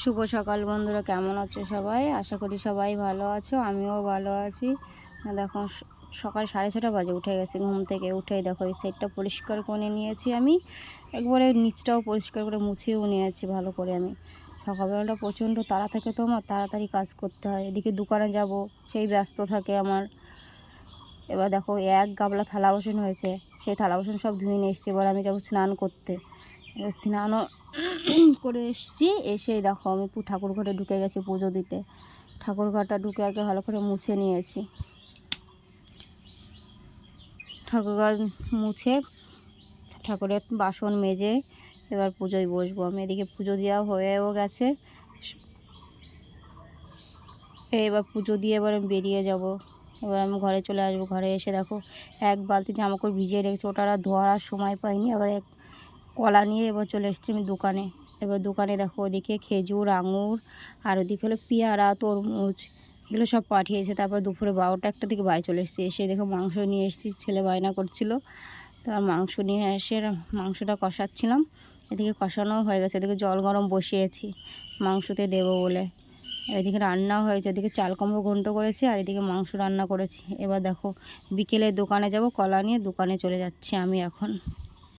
শুভ সকাল বন্ধুরা, কেমন আছো সবাই? আশা করি সবাই ভালো আছো, আমিও ভালো আছি। দেখো সকাল সাড়ে ছটা বাজে, উঠে গেছি ঘুম থেকে, উঠেই দেখো এই সাইডটা পরিষ্কার করে নিয়েছি আমি। একবারে নিচটাও পরিষ্কার করে মুছেও নিয়েছি ভালো করে আমি। সকালবেলাটা প্রচণ্ড তাড়া থাকে তো আমার, তাড়াতাড়ি কাজ করতে হয়। এদিকে দোকানে যাব, সেই ব্যস্ত থাকে আমার। এবার দেখো, এক গাবলা থালা বাসন হয়েছে, সেই থালা বাসন সব ধুয়ে নিয়ে এসছি, এবার আমি যাব স্নান করতে। স্নানও করে এসছি। এসেই দেখো আমি ঠাকুর ঘরে ঢুকে গেছি পুজো দিতে। ঠাকুর ঘরটা ঢুকে আগে ভালো করে মুছে নিয়েছি। ঠাকুর ঘর মুছে ঠাকুরের বাসন মেজে এবার পুজোয় বসবো। আমি এদিকে পুজো দেওয়া হয়েও গেছে। এবার পুজো দিয়ে এবার আমি বেরিয়ে যাব। এবার আমি ঘরে চলে আসব। ঘরে এসে দেখো এক বালতি জামাকাপড় ভিজিয়ে রেখেছি। ওটা আর ধোয়ার সময় পাইনি। আবার এক কলা নিয়ে এবার চলে এসেছি আমি দোকানে। এবার দোকানে দেখো ওদিকে খেজুর, আঙুর, আর ওদিকে হলো পেয়ারা, তরমুজ, এগুলো সব পাঠিয়েছে। তারপর দুপুরে বারোটা একটা দিকে বাড়ি চলে এসেছি। এসে দেখো মাংস নিয়ে এসেছি, ছেলে বায়না করছিল। তার মাংস নিয়ে এসে মাংসটা কষাচ্ছিলাম। এদিকে কষানোও হয়ে গেছে, এদিকে জল গরম বসিয়েছি, মাংসতে দেবো বলে। এদিকে রান্নাও হয়েছে, এদিকে চাল কুমড়ো ঘন্ট করেছি, আর এদিকে মাংস রান্না করেছি। এবার দেখো বিকেলে দোকানে যাব, কলা নিয়ে দোকানে চলে যাচ্ছি আমি এখন।